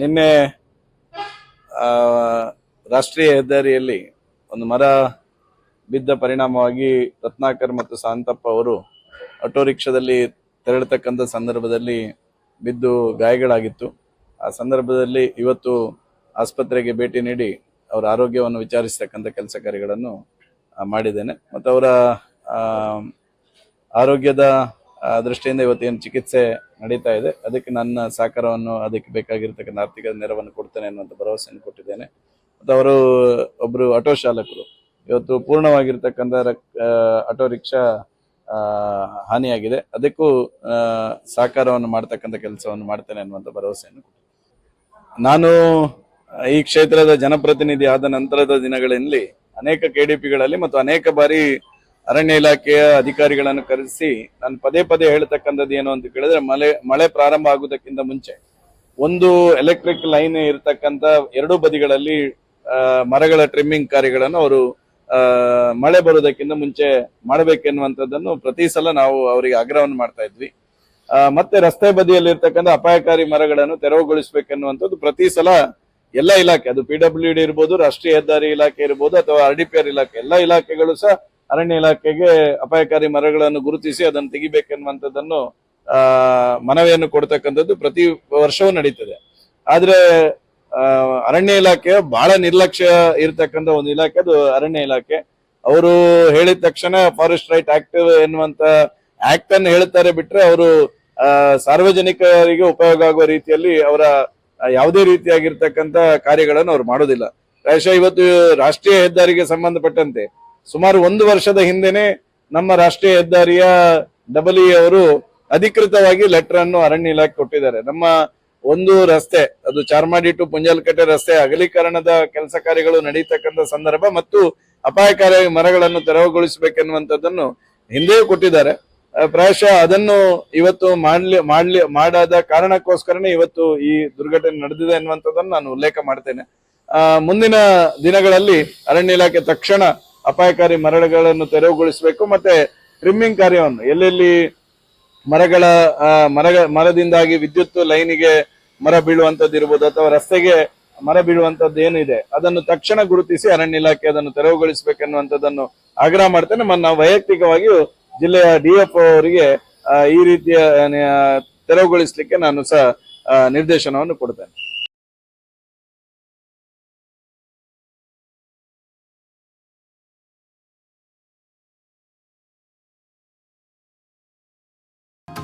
ನಿನ್ನೆ ರಾಷ್ಟ್ರೀಯ ಹೆದ್ದಾರಿಯಲ್ಲಿ ಒಂದು ಮರ ಬಿದ್ದ ಪರಿಣಾಮವಾಗಿ ರತ್ನಾಕರ್ ಮತ್ತು ಶಾಂತಪ್ಪ ಅವರು ಆಟೋ ರಿಕ್ಷಾದಲ್ಲಿ ತೆರಳತಕ್ಕಂಥ ಸಂದರ್ಭದಲ್ಲಿ ಬಿದ್ದು ಗಾಯಗಳಾಗಿತ್ತು. ಆ ಸಂದರ್ಭದಲ್ಲಿ ಇವತ್ತು ಆಸ್ಪತ್ರೆಗೆ ಭೇಟಿ ನೀಡಿ ಅವರ ಆರೋಗ್ಯವನ್ನು ವಿಚಾರಿಸತಕ್ಕಂಥ ಕೆಲಸ ಕಾರ್ಯಗಳನ್ನು ಮಾಡಿದ್ದೇನೆ. ಮತ್ತು ಅವರ ಆರೋಗ್ಯದ ದೃಷ್ಟಿಯಿಂದ ಇವತ್ತೇನು ಚಿಕಿತ್ಸೆ ನಡೀತಾ ಇದೆ, ಅದಕ್ಕೆ ನನ್ನ ಸಹಕಾರವನ್ನು ಅದಕ್ಕೆ ಬೇಕಾಗಿರ್ತಕ್ಕಂಥ ಆರ್ಥಿಕ ನೆರವನ್ನು ಕೊಡ್ತೇನೆ ಅನ್ನುವಂಥ ಭರವಸೆಯನ್ನು ಕೊಟ್ಟಿದ್ದೇನೆ. ಮತ್ತು ಅವರು ಒಬ್ಬರು ಆಟೋ ಚಾಲಕರು. ಇವತ್ತು ಪೂರ್ಣವಾಗಿರ್ತಕ್ಕಂಥ ರಕ್- ಆಟೋ ರಿಕ್ಷಾ ಹಾನಿಯಾಗಿದೆ. ಅದಕ್ಕೂ ಸಹಕಾರವನ್ನು ಮಾಡ್ತಕ್ಕಂಥ ಕೆಲಸವನ್ನು ಮಾಡ್ತೇನೆ ಅನ್ನುವಂಥ ಭರವಸೆಯನ್ನು. ನಾನು ಈ ಕ್ಷೇತ್ರದ ಜನಪ್ರತಿನಿಧಿ ಆದ ನಂತರದ ದಿನಗಳಲ್ಲಿ ಅನೇಕ ಕೆಡಿಪಿಗಳಲ್ಲಿ ಮತ್ತು ಅನೇಕ ಬಾರಿ ಅರಣ್ಯ ಇಲಾಖೆಯ ಅಧಿಕಾರಿಗಳನ್ನು ಕರೆಸಿ ನಾನು ಪದೇ ಪದೇ ಹೇಳ್ತಕ್ಕಂಥದ್ದು ಏನು ಅಂತ ಕೇಳಿದ್ರೆ ಮಳೆ ಮಳೆ ಪ್ರಾರಂಭ ಆಗುವುದಕ್ಕಿಂತ ಮುಂಚೆ ಒಂದು ಎಲೆಕ್ಟ್ರಿಕ್ ಲೈನ್ ಇರತಕ್ಕಂತ ಎರಡೂ ಬದಿಗಳಲ್ಲಿ ಮರಗಳ ಟ್ರಿಮ್ಮಿಂಗ್ ಕಾರ್ಯಗಳನ್ನು ಅವರು ಮಳೆ ಬರುವುದಕ್ಕಿಂತ ಮುಂಚೆ ಮಾಡಬೇಕೆನ್ನುವಂಥದ್ದನ್ನು ಪ್ರತಿ ಸಲ ನಾವು ಅವರಿಗೆ ಆಗ್ರಹವನ್ನು ಮಾಡ್ತಾ ಇದ್ವಿ. ಮತ್ತೆ ರಸ್ತೆ ಬದಿಯಲ್ಲಿ ಇರ್ತಕ್ಕಂಥ ಅಪಾಯಕಾರಿ ಮರಗಳನ್ನು ತೆರವುಗೊಳಿಸಬೇಕೆನ್ನುವಂಥದ್ದು ಪ್ರತಿ ಸಲ ಎಲ್ಲ ಇಲಾಖೆ, ಅದು ಪಿ ಡಬ್ಲ್ಯೂ ಡಿ ಇರ್ಬೋದು, ರಾಷ್ಟ್ರೀಯ ಹೆದ್ದಾರಿ ಇಲಾಖೆ ಇರ್ಬೋದು, ಅಥವಾ ಆರ್ ಡಿ ಪಿ ಆರ್ ಇಲಾಖೆ, ಎಲ್ಲ ಇಲಾಖೆಗಳು ಸಹ ಅರಣ್ಯ ಇಲಾಖೆಗೆ ಅಪಾಯಕಾರಿ ಮರಗಳನ್ನು ಗುರುತಿಸಿ ಅದನ್ನು ತೆಗಿಬೇಕೆನ್ನುವಂಥದ್ದನ್ನು ಮನವಿಯನ್ನು ಕೊಡ್ತಕ್ಕಂಥದ್ದು ಪ್ರತಿ ವರ್ಷವೂ ನಡೀತದೆ. ಆದ್ರೆ ಅರಣ್ಯ ಇಲಾಖೆ ಬಹಳ ನಿರ್ಲಕ್ಷ್ಯ ಇರತಕ್ಕಂಥ ಒಂದು ಇಲಾಖೆ ಅದು ಅರಣ್ಯ ಇಲಾಖೆ. ಅವರು ಹೇಳಿದ ತಕ್ಷಣ ಫಾರೆಸ್ಟ್ ರೈಟ್ ಆಕ್ಟ್ ಎನ್ನುವಂತ ಆಕ್ಟ್ ಅನ್ನು ಹೇಳ್ತಾರೆ ಬಿಟ್ರೆ ಅವರು ಸಾರ್ವಜನಿಕರಿಗೆ ಉಪಯೋಗ ಆಗುವ ರೀತಿಯಲ್ಲಿ ಅವರ ಯಾವುದೇ ರೀತಿಯಾಗಿರ್ತಕ್ಕಂಥ ಕಾರ್ಯಗಳನ್ನು ಅವ್ರು ಮಾಡೋದಿಲ್ಲ. ಪ್ರಾಯಶಃ ಇವತ್ತು ರಾಷ್ಟ್ರೀಯ ಹೆದ್ದಾರಿಗೆ ಸಂಬಂಧಪಟ್ಟಂತೆ ಸುಮಾರು ಒಂದು ವರ್ಷದ ಹಿಂದೆನೆ ನಮ್ಮ ರಾಷ್ಟ್ರೀಯ ಹೆದ್ದಾರಿಯ ಡಬಲ್ ಅವರು ಅಧಿಕೃತವಾಗಿ ಲೆಟರ್ ಅನ್ನು ಅರಣ್ಯ ಇಲಾಖೆ ಕೊಟ್ಟಿದ್ದಾರೆ. ನಮ್ಮ ಒಂದು ರಸ್ತೆ, ಅದು ಚಾರ್ಮಾಡಿ ಟು ಪುಂಜಲ್ಕಟ್ಟೆ ರಸ್ತೆ ಅಗಲೀಕರಣದ ಕೆಲಸ ಕಾರ್ಯಗಳು ನಡೀತಕ್ಕಂಥ ಸಂದರ್ಭ ಮತ್ತು ಅಪಾಯಕಾರಿ ಮರಗಳನ್ನು ತೆರವುಗೊಳಿಸಬೇಕೆನ್ನುವಂಥದ್ದನ್ನು ಹಿಂದೆಯೂ ಕೊಟ್ಟಿದ್ದಾರೆ. ಪ್ರಾಯಶಃ ಅದನ್ನು ಇವತ್ತು ಮಾಡ್ಲಿ ಮಾಡ್ಲಿ, ಮಾಡಾದ ಕಾರಣಕ್ಕೋಸ್ಕರನೇ ಇವತ್ತು ಈ ದುರ್ಘಟನೆ ನಡೆದಿದೆ ಎನ್ನುವಂಥದ್ದನ್ನು ನಾನು ಉಲ್ಲೇಖ ಮಾಡ್ತೇನೆ. ಮುಂದಿನ ದಿನಗಳಲ್ಲಿ ಅರಣ್ಯ ಇಲಾಖೆ ತಕ್ಷಣ ಅಪಾಯಕಾರಿ ಮರಗಳನ್ನು ತೆರವುಗೊಳಿಸಬೇಕು ಮತ್ತೆ ಟ್ರಿಮ್ಮಿಂಗ್ ಕಾರ್ಯವನ್ನು. ಎಲ್ಲೆಲ್ಲಿ ಮರಗಳ ಮರ, ಮರದಿಂದಾಗಿ ವಿದ್ಯುತ್ ಲೈನಿಗೆ ಮರ ಬೀಳುವಂತದ್ದು ಇರ್ಬೋದು ಅಥವಾ ರಸ್ತೆಗೆ ಮರ ಬೀಳುವಂತದ್ದು ಏನಿದೆ ಅದನ್ನು ತಕ್ಷಣ ಗುರುತಿಸಿ ಅರಣ್ಯ ಇಲಾಖೆ ಅದನ್ನು ತೆರವುಗೊಳಿಸಬೇಕೆನ್ನುವಂಥದ್ದನ್ನು ಆಗ್ರಹ ಮಾಡ್ತೇನೆ. ಮತ್ತು ನಾವು ವೈಯಕ್ತಿಕವಾಗಿಯೂ ಜಿಲ್ಲೆಯ ಡಿಎಫ್ ಅವರಿಗೆ ಈ ರೀತಿಯ ತೆರವುಗೊಳಿಸಲಿಕ್ಕೆ ನಾನು ಸಹ ನಿರ್ದೇಶನವನ್ನು ಕೊಡ್ತೇನೆ.